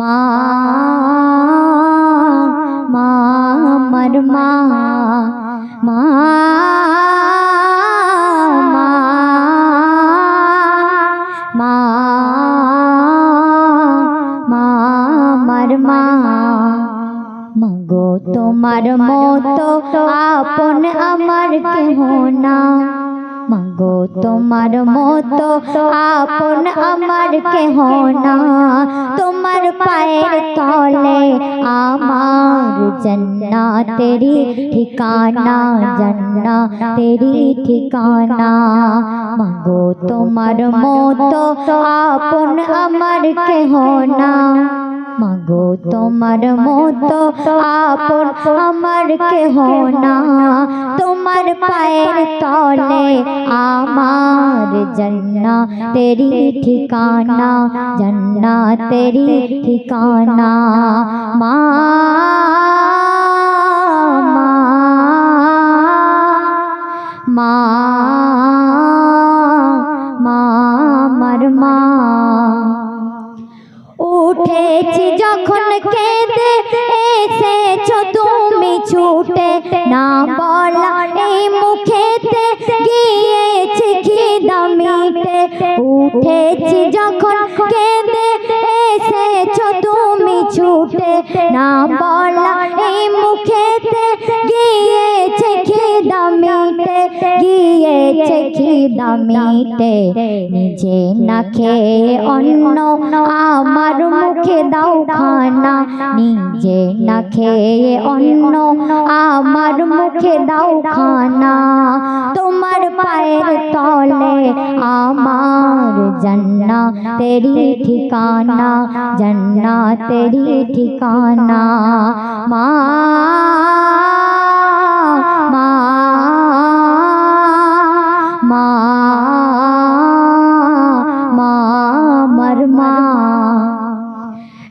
মা মা আমার মা মা তোমার মতো আপন আমার কেহ না। মগো, তোমার মতো আপন আমার কেহ না। তোমার পায়ের তলে আমার জন্না তেরি ঠিকানা জন্না তেরি ঠিকানা। মগো, তোমার মতো আপন আমার কেহ না। মাগো, তোমার মতো আপন আমার কেহ না। তোমার পায়ের তলে আমার জন্না তেরি ঠিকানা জন্না তেরি ঠিকানা। মা মা মা, আমার মা। উঠেছি যখন কেঁদে, এসেছ তুমি ছুটে। না বলা উঠেছি যখন কেঁদে এসেছ তুমি ছুটে না বলা এই মুখেতে গিয়েছে খিদা মিটে, গিয়েছে খিদা মিটে। নিজে না খেয়ে অন্য আমার মুখে দাও খানা। নিজে না খেয়ে অন্য আমার মুখে দাও খানা। তোমার পায়ের তলে আমার জন্না তেরি ঠিকানা জন্না তেরি ঠিকানা। মা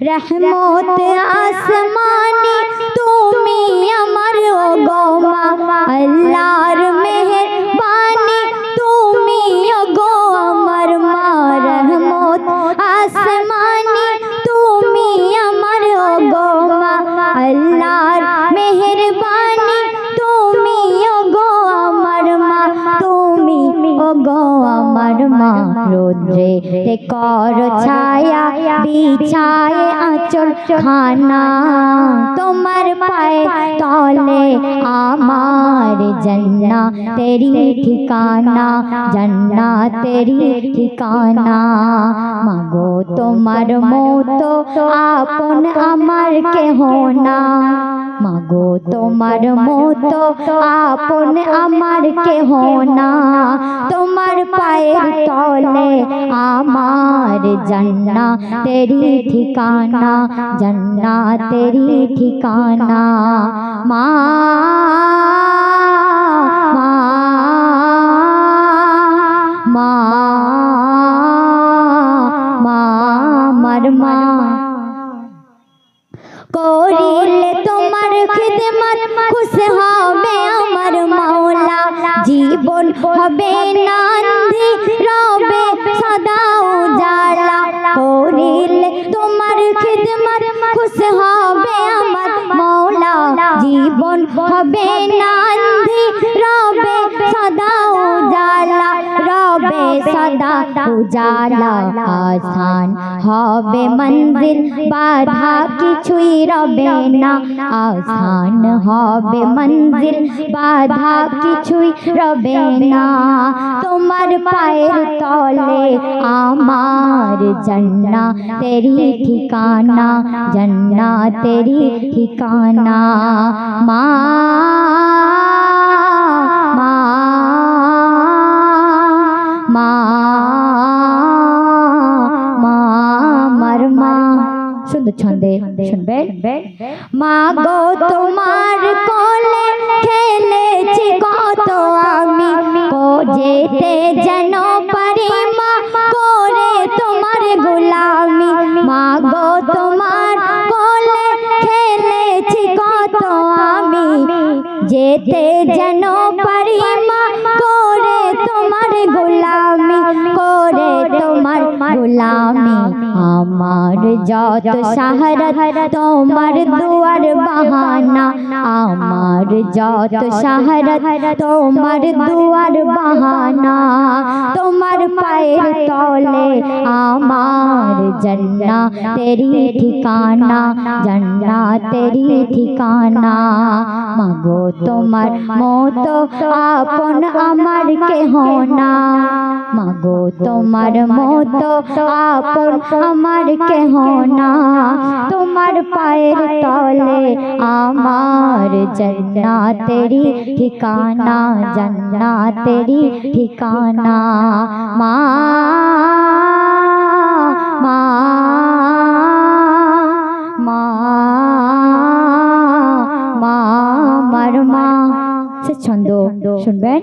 রহমত আসমানি তুমি আমার গো রোদ্রে তে কর ছায়া, বিছায়ে আঁচল খানা। তোমার পায়ে তলে আমার জন্না তেরি ঠিকানা জন্না তেরি ঠিকানা। মাগো তোমার মতো আপন আমার কেহ না। মাগো, তোমার মতো আপন আমার কেহ না। তোমার পায়ের তলে আমার জন্না তেরি ঠিকানা জন্না তেরি ঠিকানা। মা হবে আমার মাওলা। জীবন হবে নান্দি, রবে সদা উজালা। করিলে তোমার খিদমত, খুশ হবে আমার মাওলা। জীবন হবে নান্ধি রবে সদা উজালা আসান হবে মঞ্জিল বাধা কিছুই রবে না আসান হবে মঞ্জিল বাধা কিছুই রবে না তোমার পায়ের তলে আমার জন্না তেরি ঠিকানা জন্না তেরি ঠিকানা মা সুন্দর ছন্দে শুনবে? মা গো তোমার কোলে খেলেছি কত আমি। ও যেতে যেন পারি মা করে তোমার গোলামি। মা গো তোমার কোলে খেলেছি কত আমি। যেতে যেন গোলামি, আমার যত সাহারত তোমার দুয়ার বাহানা, আমার যত সাহারত তোমার দুয়ার বাহানা, তোমার পায়ের তলে আমার জন্না তেরি ঠিকানা জন্না তেরি ঠিকানা। মাগো, তোমার মতো আপন আমার কেহ না। মাগো, তোমার মতো আপন আমার কেহ না তোমার পায়ের তলে আমার জন্না তেরি ঠিকানা জন্না তেরি ঠিকানা মা মা মা মা আমার মা সে ছন্দ শুনবেন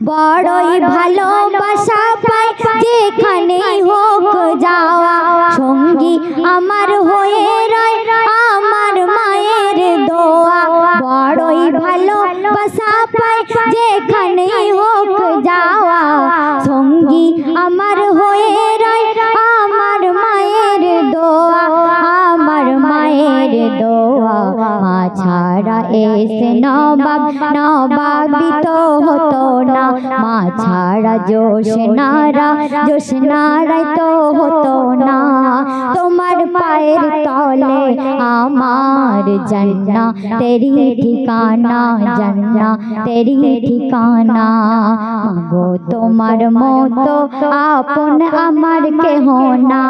বড়ই ভালোবাসা পাই যেখানে হোক যাওয়া। সঙ্গী আমার হয়ে রয় আমার মায়ের দোয়া। বড়ই ভালোবাসা পাই যেখানে হোক যাওয়া। সঙ্গী আমার হয়ে ছাড়া এসে নবাব নবাবি তো হতো না। মা ছাড়া জোশ নারা, জোশ নারাই তো হতো না। তোমার পায়ের তলে আমার জন্না তেরি ঠিকানা জন্না তেরি ঠিকানা। মাগো তোমার মতো আপন আমার কেহ না।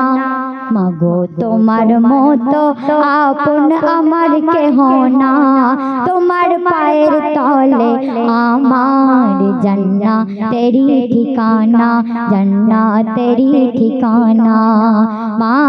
মাগো, তোমার মতো আপন আমার কেহ না। তোমার পায়ের তলে আমার জন্না তেরি ঠিকানা জন্না তেরি ঠিকানা। মা মা